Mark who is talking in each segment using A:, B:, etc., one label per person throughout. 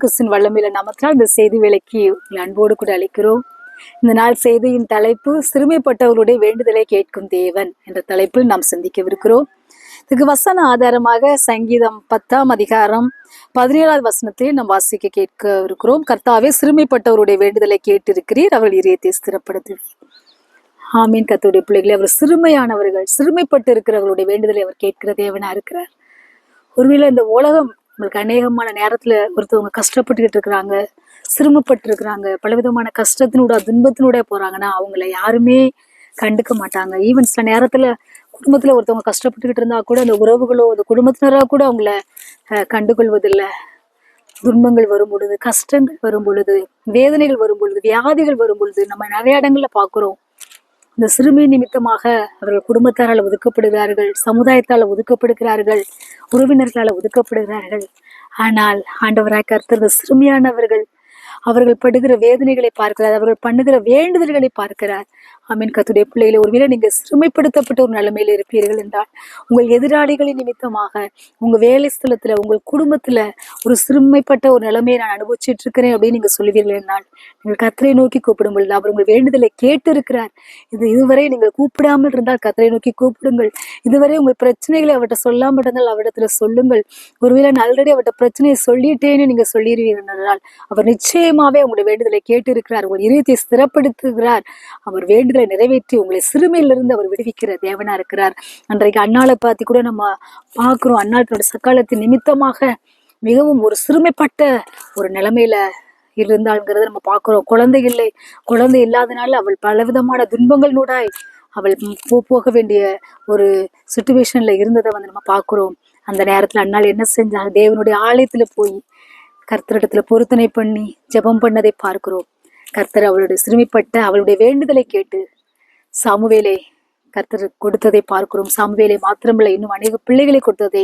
A: கிறிஸ்தின் வல்லமையில நமத்தினால் இந்த செய்தி வேலைக்கு அன்போடு கூட அளிக்கிறோம் இந்த நாள் செய்தியின் தலைப்பு சிறுமைப்பட்டவர்களுடைய வேண்டுதலை கேட்கும் தேவன் என்ற தலைப்பில் நாம் சிந்திக்கவிருக்கிறோம். இதுக்கு வசன ஆதாரமாக சங்கீதம் பத்தாம் அதிகாரம் பதினேழாவது வசனத்தை நாம் வாசிக்க கேட்க இருக்கிறோம் கர்த்தாவே சிறுமைப்பட்டவருடைய வேண்டுதலை கேட்டிருக்கிறீர் அவர்கள் இதயத்தை ஸ்திரப்படுத்துவீர். ஆமீன். கத்தோடைய பிள்ளைகளை அவர் சிறுமையானவர்கள் சிறுமைப்பட்டு இருக்கிறவர்களுடைய வேண்டுதலை அவர் கேட்கிற தேவனா இருக்கிறார் ஒருவேளை இந்த உலகம் நம்மளுக்கு அநேகமான நேரத்துல ஒருத்தவங்க கஷ்டப்பட்டுக்கிட்டு இருக்கிறாங்க சிரமப்பட்டு இருக்கிறாங்க பலவிதமான கஷ்டத்தினோட துன்பத்தினோட போறாங்கன்னா அவங்கள யாருமே கண்டுக்க மாட்டாங்க. ஈவன் சில நேரத்துல குடும்பத்துல ஒருத்தவங்க கஷ்டப்பட்டுக்கிட்டு இருந்தா கூட அந்த உறவுகளோ அந்த குடும்பத்தினரா கூட அவங்கள கண்டுகொள்வதில்லை. துன்பங்கள் வரும் பொழுது கஷ்டங்கள் வரும் பொழுது வேதனைகள் வரும் பொழுது வியாதிகள் வரும் பொழுது நம்ம நிறைய இடங்கள்ல பார்க்குறோம் இந்த சிறுமி நிமித்தமாக அவர்கள் குடும்பத்தாரால் ஒதுக்கப்படுகிறார்கள் சமுதாயத்தால் ஒதுக்கப்படுகிறார்கள் உறவினர்களால் ஒதுக்கப்படுகிறார்கள். ஆனால் ஆண்டவராய் கர்த்தர் இந்த சிறுமியானவர்கள் அவர்கள் படுகிற வேதனைகளை பார்க்கிறார் அவர்கள் பண்ணுகிற வேண்டுதல்களை பார்க்கிறார். ஆமீன். கத்துடைய பிள்ளைகளை ஒருவேளை நீங்க சிறுமைப்படுத்தப்பட்ட ஒரு நிலைமையில இருப்பீர்கள் என்றால் உங்கள் எதிராளிகளின் நிமித்தமாக உங்க வேலை ஸ்தலத்துல உங்கள் குடும்பத்துல ஒரு சிறுமைப்பட்ட ஒரு நிலைமையை நான் அனுபவிச்சுட்டு இருக்கிறேன் அப்படின்னு நீங்க சொல்லுவீர்கள் என்றால் நீங்கள் கத்தரை நோக்கி கூப்பிடும் பொழுது அவர் உங்கள் வேண்டுதலை கேட்டு இருக்கிறார் இது இதுவரை நீங்கள் கூப்பிடாமல் இருந்தால் கத்தரை நோக்கி கூப்பிடுங்கள். இதுவரை உங்கள் பிரச்சனைகளை அவர்கிட்ட சொல்லாமல் இருந்தால் அவரிடத்துல சொல்லுங்கள். ஒருவேளை நான் ஆல்ரெடி அவர்கிட்ட பிரச்சனையை சொல்லிட்டேன்னு நீங்க சொல்லிடுவீர்கள் என்றால் அவர் நிச்சயமாவே உங்களுடைய வேண்டுதலை கேட்டு இருக்கிறார் உங்கள் இதயத்தை ஸ்திரப்படுத்துகிறார். அவர் வேண்டு நிறைவேற்றி உங்களை சிறுமையிலிருந்து அவர் விடுவிக்கிற தேவனா இருக்கிறார். அன்றைக்கு அண்ணாளை பார்த்து கூட நம்ம பார்க்குறோம். அண்ணாள் சக்காலத்தின் நிமித்தமாக மிகவும் ஒரு சிறுமைப்பட்ட ஒரு நிலைமையில இருந்தாள்ங்கிறத நம்ம பார்க்குறோம். குழந்தை இல்லை. குழந்தை இல்லாதனால அவள் பலவிதமான துன்பங்கள் நூடாய் அவள் போ போக வேண்டிய ஒரு சுச்சுவேஷன்ல இருந்ததை வந்து நம்ம பார்க்குறோம். அந்த நேரத்தில் அண்ணாள் என்ன செஞ்சாங்க தேவனுடைய ஆலயத்தில் போய் கர்த்தரிடத்துல பொருத்தனை பண்ணி ஜெபம் பண்ணதை பார்க்கிறோம். கர்த்தர் அவளுடைய சிறுமிப்பட்ட அவளுடைய வேண்டுதலை கேட்டு சாமுவேலை கர்த்தர் கொடுத்ததை பார்க்கிறோம். சாமுவேலை மாத்திரமில்லை இன்னும் அநேக பிள்ளைகளை கொடுத்ததை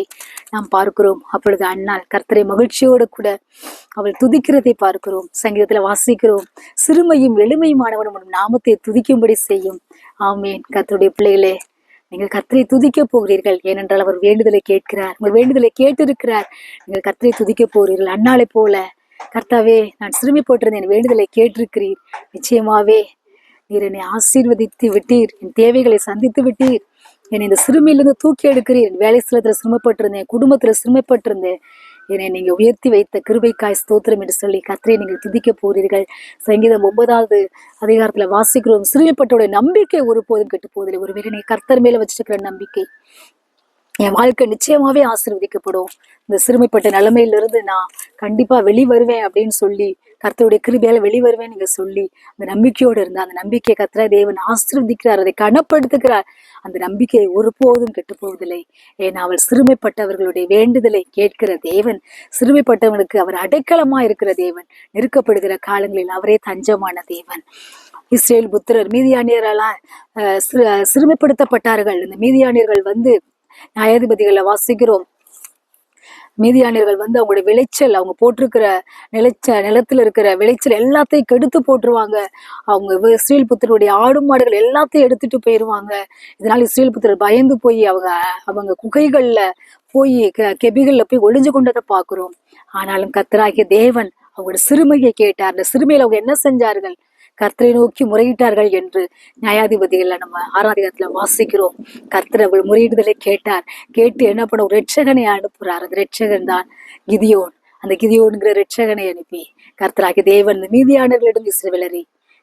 A: நாம் பார்க்கிறோம். அப்பொழுது அண்ணால் கர்த்தரை மகிழ்ச்சியோடு கூட அவள் துதிக்கிறதை பார்க்கிறோம். சங்கீதத்தில் வாசிக்கிறோம் சிறுமையும் எளிமையுமானவனும் நாமத்தை துதிக்கும்படி செய்யும். ஆமேன். கர்த்தருடைய பிள்ளைகளே நீங்கள் கர்த்தரை துதிக்க போகிறீர்கள். ஏனென்றால் அவர் வேண்டுதலை கேட்கிறார். உங்கள் வேண்டுதலை கேட்டிருக்கிறார். நீங்கள் கர்த்தரை துதிக்க போகிறீர்கள். அண்ணாலை போல கர்த்தாவே நான் சிறுமி போட்டிருந்தேன் என் வேண்டுதலை கேட்டிருக்கிறீர். நிச்சயமாவே நீர் என்னை ஆசீர்வதித்து விட்டீர். என் தேவைகளை சந்தித்து விட்டீர். என்னை இந்த சிறுமியிலிருந்து தூக்கி எடுக்கிறீர். என் வேலை ஸ்தலத்துல சிரமப்பட்டிருந்தேன் குடும்பத்துல சிரமப்பட்டிருந்தேன் என்னை நீங்க உயர்த்தி வைத்த கிருபைக்காய் ஸ்தோத்திரம் என்று சொல்லி கத்திரை நீங்கள் துதிக்க போகிறீர்கள். சங்கீதம் ஒன்பதாவது அதிகாரத்துல வாசிக்கிறோம். சிறுமிப்பட்டோட நம்பிக்கை ஒருபோதும் கெட்டு போவதில்லை. ஒருவேளை நீ கர்த்தர் மேல வச்சிருக்கிற நம்பிக்கை. என் வாழ்க்கை நிச்சயமாவே ஆசிர்வதிக்கப்படும். இந்த சிறுமைப்பட்ட நிலைமையிலிருந்து நான் கண்டிப்பா வெளி வருவேன் அப்படின்னு சொல்லி கர்த்தருடைய கிருபியால வெளி வருவேன் நீங்க சொல்லி அந்த நம்பிக்கையோடு இருந்தா அந்த நம்பிக்கையை கத்துற தேவன் ஆசிர்வதிக்கிறார் அதை கனப்படுத்துகிறார். அந்த நம்பிக்கை ஒருபோதும் கெட்டு போவதில்லை ஏன்னா அவள் சிறுமைப்பட்டவர்களுடைய வேண்டுதலை கேட்கிற தேவன் சிறுமைப்பட்டவனுக்கு அவர் அடைக்கலமா இருக்கிற தேவன் நெருக்கப்படுகிற காலங்களில் அவரே தஞ்சமான தேவன். இஸ்ரேல் புத்திரர் மீதியானியரெல்லாம் சிறு- சிறுமைப்படுத்தப்பட்டார்கள். இந்த மீதியானியர்கள் வந்து நியாயாதிபதிகளை வாசிக்கிறோம். மீதியானியர்கள் வந்து அவங்களுடைய விளைச்சல் அவங்க போட்டிருக்கிற நிலச்ச நிலத்துல இருக்கிற விளைச்சல் எல்லாத்தையும் கெடுத்து போட்டுருவாங்க. அவங்க இஸ்ரீல் புத்தருடைய ஆடு மாடுகள் எல்லாத்தையும் எடுத்துட்டு போயிருவாங்க. இதனால இஸ்ரீல் புத்தர் பயந்து போய் அவங்க அவங்க குகைகள்ல போய் க- கெபிகள்ல போய் ஒளிஞ்சு கொண்டதை பாக்குறோம் ஆனாலும் கத்தராகிய தேவன் அவங்களோட சிறுமையை கேட்டார். அந்த சிறுமையில அவங்க என்ன செஞ்சார்கள்? கர்த்தரை நோக்கி முறையிட்டார்கள் என்று நியாயாதிபதிகளை நம்ம ஆராதிகத்துல வாசிக்கிறோம். கர்த்தர் அவள் முறையிடுதலை கேட்டார். கேட்டு என்ன பண்ண ஒரு ரட்சகனை அனுப்புறார். அந்த ரட்சகன் தான் கிதியோன். அந்த கிதியோன்கிற ரட்சகனை அனுப்பி கர்த்தராகி தேவன் இந்த மீதியானவர்களிடம் இஸ்ரவேலரை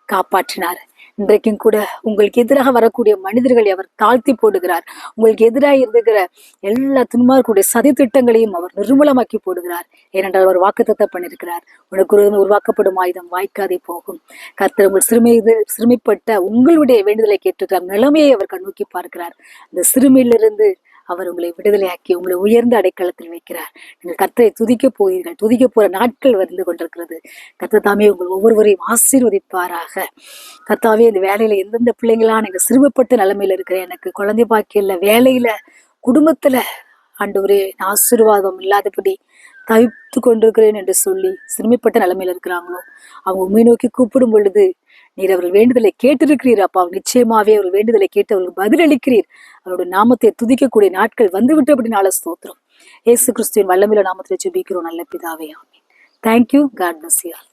A: காப்பாற்றினார். இன்றைக்கும் கூட உங்களுக்கு எதிராக வரக்கூடிய மனிதர்களை அவர் தாழ்த்தி போடுகிறார். உங்களுக்கு எதிராக இருக்கிற எல்லா துன்மார்களுடைய சதி திட்டங்களையும் அவர் நிர்மூலமாக்கி போடுகிறார். ஏனென்றால் அவர் வாக்குத்தத்தை பண்ணியிருக்கிறார். உனக்கு உருவாக்கப்படும் ஆயுதம் வாய்க்காதே போகும். கர்த்தர் உங்கள் சிறுமி சிறுமிப்பட்ட உங்களுடைய வேண்டுதலை கேட்டுக்கிறார் நிலைமையை அவர் கண்ணோக்கி பார்க்கிறார். அந்த சிறுமியிலிருந்து அவர் உங்களை விடுதலையாக்கி உங்களை உயர்ந்த அடைக்கலத்தில் வைக்கிறார். நீங்கள் கத்தரை துதிக்க போகிறீர்கள் துதிக்க போகிற நாட்கள் வந்து கொண்டிருக்கிறது. கர்த்தர் தாமே உங்கள் ஒவ்வொருவரையும் ஆசீர்வதிப்பாராக. கத்தாவே இந்த வேலையில் எந்தெந்த பிள்ளைங்களாம் நீங்க சிறுமைப்பட்ட நிலைமையில் இருக்கிறேன் எனக்கு குழந்தை பாக்கியில் வேலையில் குடும்பத்தில் ஆண்டவரே நான் ஆசீர்வாதம் இல்லாதபடி தவித்து கொண்டிருக்கிறேன் என்று சொல்லி சிறுமைப்பட்ட நிலைமையில் இருக்கிறாங்களோ? அவங்க உண்மை நோக்கி கூப்பிடும் பொழுது நீர் அவர்கள் வேண்டுதலை கேட்டிருக்கிறீர் அப்பா. நிச்சயமாவே அவர்கள் வேண்டுதலை கேட்டு அவர்களுக்கு பதிலளிக்கிறீர் அவருடைய நாமத்தை துதிக்கக்கூடிய நாட்கள் வந்துவிட்டு விட்டபடினால ஸ்தோத்திரம். இயேசு கிறிஸ்துவின் வல்லமில நாமத்தில் ஜெபிக்கிறோம். நல்ல பிதாவே ஆமென். Thank you God bless you